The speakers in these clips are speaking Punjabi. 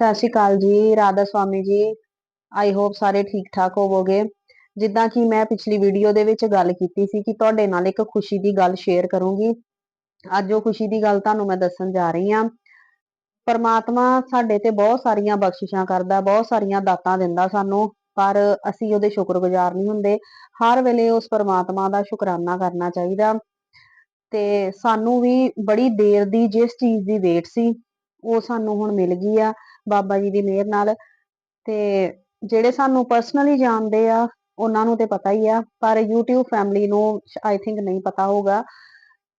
ਸਤਿ ਸ਼੍ਰੀ ਅਕਾਲ ਜੀ, ਰਾਧਾ ਸਵਾਮੀ ਜੀ। ਆਈ ਹੋਪ ਸਾਰੇ ਠੀਕ ਠਾਕ ਹੋਵੋਗੇ। ਜਿੱਦਾਂ ਕਿ ਮੈਂ ਪਿਛਲੀ ਵੀਡੀਓ ਦੇ ਵਿੱਚ ਗੱਲ ਕੀਤੀ ਸੀ ਕਿ ਤੁਹਾਡੇ ਨਾਲ ਇੱਕ ਖੁਸ਼ੀ ਦੀ ਗੱਲ ਸ਼ੇਅਰ ਕਰੂੰਗੀ। ਅੱਜ ਉਹ ਖੁਸ਼ੀ ਦੀ ਗੱਲ ਤੁਹਾਨੂੰ ਮੈਂ ਦੱਸਣ ਜਾ ਰਹੀ ਹਾਂ। ਪਰਮਾਤਮਾ ਸਾਡੇ ਤੇ ਬਹੁਤ ਸਾਰੀਆਂ ਬਖਸ਼ਿਸ਼ਾਂ ਕਰਦਾ, ਬਹੁਤ ਸਾਰੀਆਂ ਦਾਤਾਂ ਦਿੰਦਾ ਸਾਨੂੰ, ਪਰ ਅਸੀਂ ਉਹਦੇ ਸ਼ੁਕਰਗੁਜ਼ਾਰ ਨਹੀਂ ਹੁੰਦੇ। ਹਰ ਵੇਲੇ ਉਸ ਪਰਮਾਤਮਾ ਦਾ ਸ਼ੁਕਰਾਨਾ ਕਰਨਾ ਚਾਹੀਦਾ। ਤੇ ਸਾਨੂੰ ਵੀ ਬੜੀ ਦੇਰ ਦੀ ਜਿਸ ਚੀਜ਼ ਦੀ ਵੇਟ ਸੀ, ਉਹ ਸਾਨੂੰ ਹੁਣ ਮਿਲ ਗਈ ਆ। ਬਾਬਾ ਜੀ ਦੀ ਮਿਹਰ ਨਾਲ। ਤੇ ਜਿਹੜੇ ਸਾਨੂੰ ਪਰਸਨਲੀ ਜਾਣਦੇ ਆ, ਉਹਨਾਂ ਨੂੰ ਤੇ ਪਤਾ ਹੀ ਆ, ਪਰ YouTube ਫੈਮਿਲੀ ਨੂੰ ਆਈ ਥਿੰਕ ਨਹੀਂ ਪਤਾ ਹੋਊਗਾ।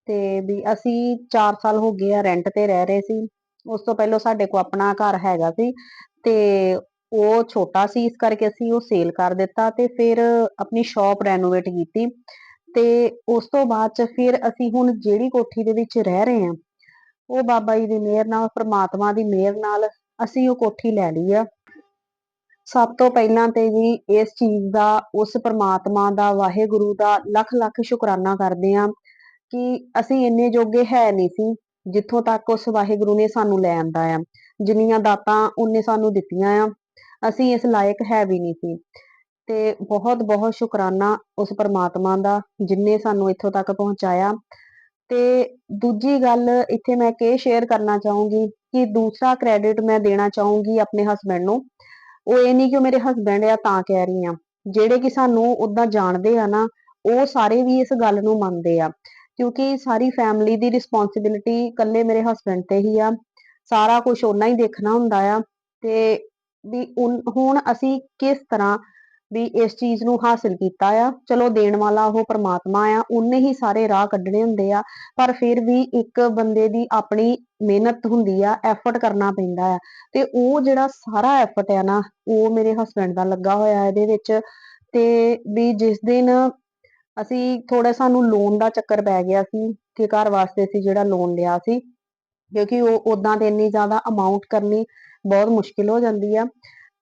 ਤੇ ਵੀ ਅਸੀਂ 4 ਸਾਲ ਹੋ ਗਏ ਆ ਰੈਂਟ ਤੇ ਰਹਿ ਰਹੇ ਸੀ। ਉਸ ਤੋਂ ਪਹਿਲਾਂ ਸਾਡੇ ਕੋਲ ਆਪਣਾ ਘਰ ਹੈਗਾ ਸੀ ਤੇ ਉਹ ਛੋਟਾ ਸੀ, ਇਸ ਕਰਕੇ ਅਸੀਂ ਉਹ ਸੇਲ ਕਰ ਦਿੱਤਾ ਤੇ ਫਿਰ ਆਪਣੀ ਸ਼ਾਪ ਰੈਨੋਵੇਟ ਕੀਤੀ। ਤੇ ਉਸ ਤੋਂ ਬਾਅਦ ਚ ਫਿਰ ਅਸੀਂ ਹੁਣ ਜਿਹੜੀ ਕੋਠੀ ਦੇ ਵਿੱਚ ਰਹਿ ਰਹੇ ਹਾਂ ਉਹ ਬਾਬਾ ਜੀ ਦੀ ਮਿਹਰ ਨਾਲ, ਪ੍ਰਮਾਤਮਾ ਦੀ ਮਿਹਰ ਨਾਲ ਅਸੀਂ ਉਹ ਕੋਠੀ ਲੈ ਲਈ ਆ। ਸਭ ਤੋਂ ਪਹਿਲਾਂ ਤੇ ਜੀ ਇਸ ਚੀਜ਼ ਦਾ, ਉਸ ਪ੍ਰਮਾਤਮਾ ਦਾ, ਵਾਹਿਗੁਰੂ ਦਾ ਲੱਖ ਲੱਖ ਸ਼ੁਕਰਾਨਾ ਕਰਦੇ ਆ ਕਿ ਅਸੀਂ ਇੰਨੇ ਜੋਗੇ ਹੈ ਨਹੀਂ ਸੀ, ਜਿੱਥੋਂ ਤੱਕ ਉਸ ਵਾਹਿਗੁਰੂ ਨੇ ਸਾਨੂੰ ਲੈ ਆਂਦਾ ਆ। ਜਿੰਨੀਆਂ ਦਾਤਾਂ ਉਹਨੇ ਸਾਨੂੰ ਦਿੱਤੀਆਂ ਆ, ਅਸੀਂ ਇਸ ਲਾਇਕ ਹੈ ਵੀ ਨਹੀਂ ਸੀ। ਤੇ ਬਹੁਤ ਬਹੁਤ ਸ਼ੁਕਰਾਨਾ ਉਸ ਪਰਮਾਤਮਾ ਦਾ, ਜਿਨੇ ਸਾਨੂੰ ਇੱਥੋਂ ਤੱਕ ਪਹੁੰਚਾਇਆ। ਤੇ ਦੂਜੀ ਗੱਲ ਇੱਥੇ ਮੈਂ ਕੀ ਸ਼ੇਅਰ ਕਰਨਾ ਚਾਹੂੰਗੀ ਕਿ ਦੂਸਰਾ ਕ੍ਰੈਡਿਟ ਮੈਂ ਦੇਣਾ ਚਾਹੂੰਗੀ ਆਪਣੇ ਹਸਬੰਡ ਨੂੰ। ਉਹ ਇਹ ਨਹੀਂ ਕਿ ਉਹ ਮੇਰੇ ਹਸਬੰਡ ਆ, ਤਾਂ ਕਹਿ ਰਹੀ ਆ। ਜਿਹੜੇ ਕਿ ਸਾਨੂੰ ਉਦਾਂ ਜਾਣਦੇ ਆ ਨਾ, ਉਹ ਸਾਰੇ ਵੀ ਇਸ ਗੱਲ ਨੂੰ ਮੰਨਦੇ ਆ। ਕਿਉਂਕਿ ਸਾਰੀ ਫੈਮਿਲੀ ਦੀ ਰਿਸਪੌਂਸਿਬਿਲਿਟੀ ਇਕੱਲੇ ਮੇਰੇ ਹਸਬੰਡ ਤੇ ਹੀ ਆ। ਸਾਰਾ ਕੁਝ ਉਹਨਾਂ ਹੀ ਦੇਖਣਾ ਹੁੰਦਾ ਆ। ਤੇ ਵੀ ਹੁਣ ਅਸੀਂ ਕਿਸ ਤਰ੍ਹਾਂ ਵੀ ਇਸ ਚੀਜ਼ ਨੂੰ ਹਾਸਿਲ ਕੀਤਾ ਆ। ਚਲੋ ਦੇਣ ਵਾਲਾ ਉਹ ਪਰਮਾਤਮਾ ਆ, ਉਹਨੇ ਹੀ ਸਾਰੇ ਰਾਹ ਕੱਢਣੇ ਹੁੰਦੇ ਆ, ਪਰ ਫਿਰ ਵੀ ਇੱਕ ਬੰਦੇ ਦੀ ਆਪਣੀ ਮਿਹਨਤ ਹੁੰਦੀ ਆ ਐਫਰਟ ਕਰਨਾ ਪੈਂਦਾ ਆ। ਤੇ ਉਹ ਜਿਹੜਾ ਸਾਰਾ ਐਫਰਟ ਆ ਨਾ, ਉਹ ਮੇਰੇ ਹਸਬੰਡ ਦਾ ਲੱਗਾ ਹੋਇਆ ਇਹਦੇ ਵਿੱਚ। ਤੇ ਵੀ ਜਿਸ ਦਿਨ ਅਸੀਂ ਥੋੜਾ ਸਾਨੂੰ ਲੋਨ ਦਾ ਚੱਕਰ ਪੈ ਗਿਆ ਸੀ, ਕਿ ਘਰ ਵਾਸਤੇ ਅਸੀਂ ਜਿਹੜਾ ਲੋਨ ਲਿਆ ਸੀ, ਕਿਉਂਕਿ ਉਹ ਉਦਾਂ ਤੇ ਇੰਨੀ ਜ਼ਿਆਦਾ ਅਮਾਉਂਟ ਕਰਨੀ ਬਹੁਤ ਮੁਸ਼ਕਿਲ ਹੋ ਜਾਂਦੀ ਆ।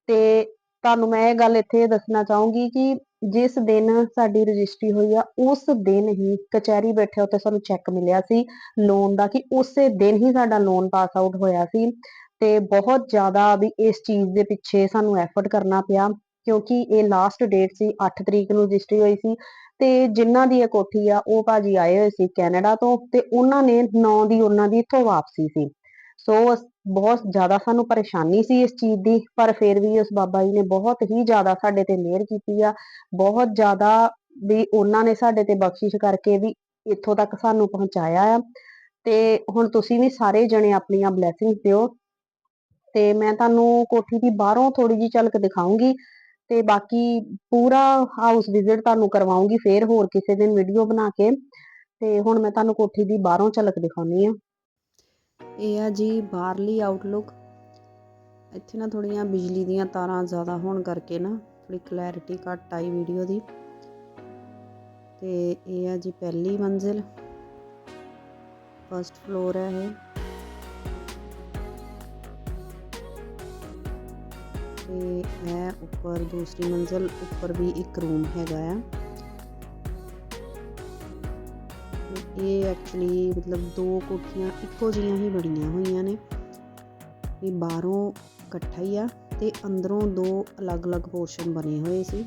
ਤੇ ਤੁਹਾਨੂੰ ਮੈਂ ਇਹ ਗੱਲ ਇੱਥੇ ਦੱਸਣਾ ਚਾਹੂੰਗੀ ਕਿ ਜਿਸ ਦਿਨ ਸਾਡੀ ਰਜਿਸਟਰੀ ਹੋਈ ਆ, ਉਸ ਦਿਨ ਹੀ ਕਚਹਿਰੀ ਬੈਠੇ ਉੱਤੇ ਸਾਨੂੰ ਚੈੱਕ ਮਿਲਿਆ ਸੀ ਲੋਨ ਦਾ ਕਿ ਉਸੇ ਦਿਨ ਹੀ ਸਾਡਾ ਲੋਨ ਪਾਸ ਆਊਟ ਹੋਇਆ ਸੀ ਤੇ ਬਹੁਤ ਜ਼ਿਆਦਾ ਵੀ ਇਸ ਚੀਜ਼ ਦੇ ਪਿੱਛੇ ਸਾਨੂੰ ਐਫਰਟ ਕਰਨਾ ਪਿਆ ਕਿਉਂਕਿ ਇਹ ਲਾਸਟ ਡੇਟ ਸੀ 8 ਤਰੀਕ ਨੂੰ ਰਜਿਸਟਰੀ ਹੋਈ ਸੀ ਤੇ ਜਿਨ੍ਹਾਂ ਦੀ ਇਹ ਕੋਠੀ ਆ, ਉਹ ਭਾਜੀ ਆਏ ਹੋਏ ਸੀ ਕੈਨੇਡਾ ਤੋਂ ਤੇ ਉਹਨਾਂ ਨੇ 9 ਦੀ ਉਹਨਾਂ ਦੀ ਇੱਥੋਂ ਵਾਪਸੀ ਸੀ। ਸੋ ਬਹੁਤ ਜ਼ਿਆਦਾ ਸਾਨੂੰ ਪਰੇਸ਼ਾਨੀ ਸੀ ਇਸ ਚੀਜ਼ ਦੀ, ਪਰ ਫਿਰ ਵੀ ਉਸ ਬਾਬਾ ਜੀ ਨੇ ਬਹੁਤ ਹੀ ਜ਼ਿਆਦਾ ਸਾਡੇ ਤੇ ਮਿਹਰ ਕੀਤੀ ਆ, ਬਹੁਤ ਜ਼ਿਆਦਾ ਵੀ ਉਹਨਾਂ ਨੇ ਸਾਡੇ ਤੇ ਬਖਸ਼ਿਸ਼ ਕਰਕੇ ਵੀ ਇੱਥੋਂ ਤੱਕ ਸਾਨੂੰ ਪਹੁੰਚਾਇਆ ਆ। ਤੇ ਹੁਣ ਤੁਸੀਂ ਵੀ ਸਾਰੇ ਜਣੇ ਆਪਣੀਆਂ ਬਲੇਸਿੰਗਸ ਦਿਓ। ਤੇ ਮੈਂ ਤੁਹਾਨੂੰ ਕੋਠੀ ਦੀ ਬਾਹਰੋਂ ਥੋੜੀ ਜਿਹੀ ਝਲਕ ਦਿਖਾਉਂਗੀ ਤੇ ਬਾਕੀ ਪੂਰਾ ਹਾਊਸ ਵਿਜ਼ਿਟ ਤੁਹਾਨੂੰ ਕਰਵਾਉਂਗੀ ਫੇਰ ਹੋਰ ਕਿਸੇ ਦਿਨ ਵੀਡੀਓ ਬਣਾ ਕੇ। ਤੇ ਹੁਣ ਮੈਂ ਤੁਹਾਨੂੰ ਕੋਠੀ ਦੀ ਬਾਹਰੋਂ ਝਲਕ ਦਿਖਾਉਣੀ ਆ। ਇਹ ਆ ਜੀ ਬਾਹਰਲੀ ਆਊਟਲੁੱਕ ਇੱਥੇ ਨਾ ਥੋੜੀਆਂ ਬਿਜਲੀ ਦੀਆਂ ਤਾਰਾਂ ਜ਼ਿਆਦਾ ਹੋਣ ਕਰਕੇ ਨਾ ਥੋੜੀ ਕਲੈਰਿਟੀ ਘੱਟ ਆਈ ਵੀਡੀਓ ਦੀ। ਤੇ ਇਹ ਆ ਜੀ ਪਹਿਲੀ ਮੰਜ਼ਿਲ। ਫਸਟ ਫਲੋਰ ਹੈ ਇਹ। ਤੇ ਹੈ ਉੱਪਰ ਦੂਸਰੀ ਮੰਜ਼ਿਲ ਉੱਪਰ ਵੀ ਇੱਕ ਰੂਮ ਹੈਗਾ ਆ। ਇਹ ਐਕਚੁਅਲੀ ਮਤਲਬ ਦੋ ਕੋਠੀਆਂ ਇੱਕੋ ਜਿਹੀਆਂ ਹੀ ਬਣੀਆਂ ਹੋਈਆਂ ਨੇ। ਇਹ ਬਾਹਰੋਂ ਇਕੱਠਾ ਹੀ ਆ ਤੇ ਅੰਦਰੋਂ ਦੋ ਅਲੱਗ-ਅਲੱਗ ਪੋਰਸ਼ਨ ਬਣੇ ਹੋਏ ਸੀ।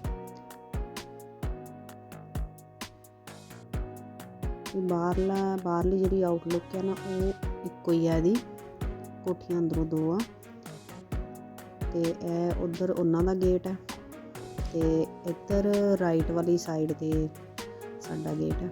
ਇਹ ਬਾਹਰਲਾ, ਬਾਹਰਲੀ ਜਿਹੜੀ ਆਊਟਲੁੱਕ ਹੈ ਨਾ, ਉਹ ਇੱਕੋ ਹੀ ਆ ਇਹਦੀ। ਕੋਠੀਆਂ ਅੰਦਰੋਂ ਦੋ ਆ। ਤੇ ਇਹ ਉਧਰ ਉਹਨਾਂ ਦਾ ਗੇਟ ਹੈ ਤੇ ਇੱਧਰ ਰਾਈਟ ਵਾਲੀ ਸਾਈਡ ਤੇ ਸਾਡਾ ਗੇਟ ਹੈ